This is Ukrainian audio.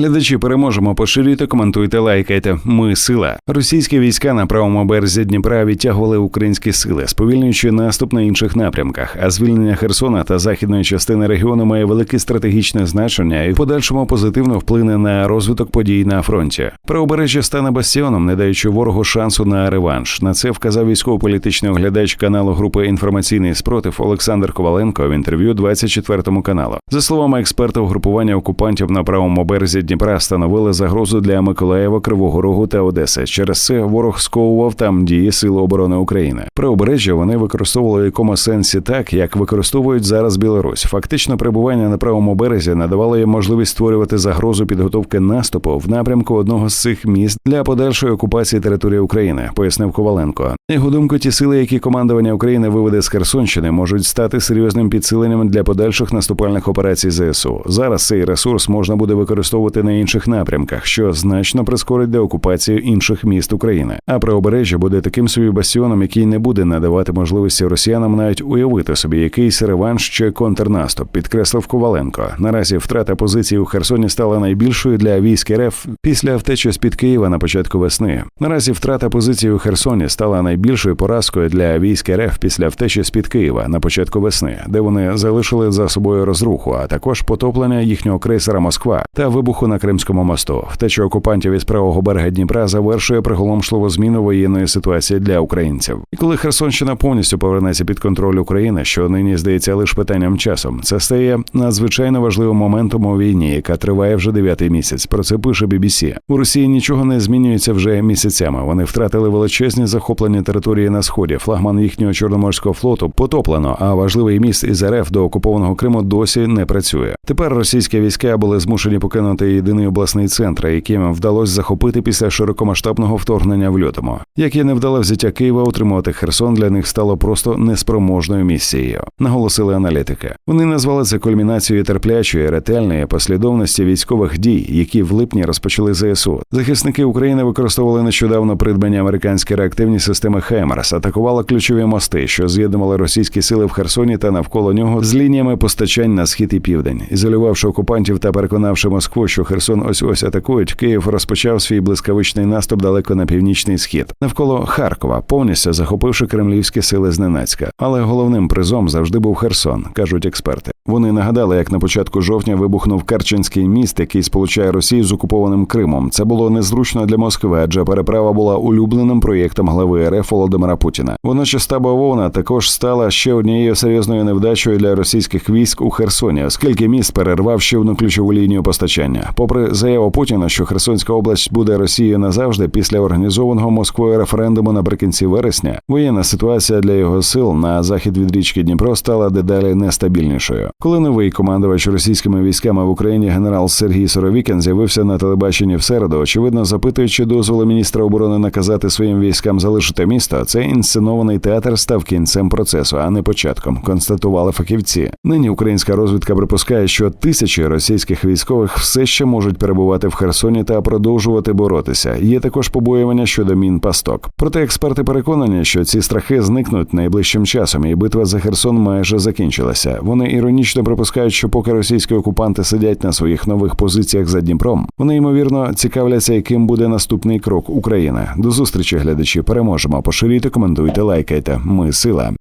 Глядачі переможемо. Поширюйте, коментуйте, лайкайте. Ми сила. Російські війська на правому березі Дніпра відтягували українські сили, сповільнюючи наступ на інших напрямках. А звільнення Херсона та західної частини регіону має велике стратегічне значення і в подальшому позитивно вплине на розвиток подій на фронті. Правобережжя стане бастіоном, не даючи ворогу шансу на реванш. На це вказав військово-політичний оглядач каналу групи інформаційний спротив Олександр Коваленко в інтерв'ю 24 каналу. За словами експерта, угрупування окупантів на правому березі Дніпра становили загрозу для Миколаєва, Кривого Рогу та Одеси. Через це ворог сковував там дії Сили оборони України. Правобережжя вони використовували якому сенсі так, як використовують зараз Білорусь. Фактично, перебування на правому березі надавало їм можливість створювати загрозу підготовки наступу в напрямку одного з цих міст для подальшої окупації території України, пояснив Коваленко. Його думку, ті сили, які командування України виведе з Херсонщини, можуть стати серйозним підсиленням для подальших наступальних операцій ЗСУ. Зараз цей ресурс можна буде використовувати на інших напрямках, що значно прискорить деокупацію інших міст України. А правобережжя буде таким собі бастіоном, який не буде надавати можливості росіянам навіть уявити собі якийсь реванш чи контрнаступ, підкреслив Коваленко. Наразі втрата позиції у Херсоні стала найбільшою для військ РФ після втечі з під Києва на початку весни. Наразі втрата позиції у Херсоні стала найбільшою поразкою для військ РФ після втечі з під Києва на початку весни, де вони залишили за собою розруху, а також потоплення їхнього крейсера Москва та вибуху на Кримському мосту. Втеча окупантів із правого берега Дніпра завершує приголомшливу зміну воєнної ситуації для українців. І коли Херсонщина повністю повернеться під контроль України, що нині здається лише питанням часом, це стає надзвичайно важливим моментом у війні, яка триває вже дев'ятий місяць. Про це пише BBC. У Росії нічого не змінюється вже місяцями. Вони втратили величезні захоплені території на сході. Флагман їхнього чорноморського флоту потоплено, а важливий міст із РФ до окупованого Криму досі не працює. Тепер російські війська були змушені покинути єдиний обласний центр, який їм вдалося захопити після широкомасштабного вторгнення в лютому. Як і невдале взяття Києва, утримувати Херсон для них стало просто неспроможною місією, наголосили аналітики. Вони назвали це кульмінацією терплячої, ретельної послідовності військових дій, які в липні розпочали ЗСУ. Захисники України використовували нещодавно придбані американські реактивні системи Хаймерс, атакували ключові мости, що з'єднували російські сили в Херсоні та навколо нього з лініями постачань на схід і південь, ізолювавши окупантів та переконавши Москву, що Херсон ось ось атакують. Київ розпочав свій блискавичний наступ далеко на північний схід, навколо Харкова, повністю захопивши кремлівські сили зненацька. Але головним призом завжди був Херсон, кажуть експерти. Вони нагадали, як на початку жовтня вибухнув Керченський міст, який сполучає Росію з окупованим Кримом. Це було незручно для Москви, адже переправа була улюбленим проєктом глави РФ Володимира Путіна. Водночас та бавовна також стала ще однією серйозною невдачею для російських військ у Херсоні, оскільки міст перервав ще одну ключову лінію постачання. Попри заяву Путіна, що Херсонська область буде Росією назавжди після організованого Москвою референдуму наприкінці вересня, воєнна ситуація для його сил на захід від річки Дніпро стала дедалі нестабільнішою. Коли новий командувач російськими військами в Україні генерал Сергій Соровікін з'явився на телебаченні в середу, очевидно запитуючи дозволу міністра оборони наказати своїм військам залишити місто, цей інсценований театр став кінцем процесу, а не початком. Констатували фахівці. Нині українська розвідка припускає, що тисячі російських військових все ще можуть перебувати в Херсоні та продовжувати боротися. Є також побоювання щодо мін пасток. Проте експерти переконані, що ці страхи зникнуть найближчим часом, і битва за Херсон майже закінчилася. Вони іронічно припускають, що поки російські окупанти сидять на своїх нових позиціях за Дніпром, вони ймовірно цікавляться, яким буде наступний крок України. До зустрічі, глядачі. Переможемо. Поширюйте, коментуйте, лайкайте. Ми сила.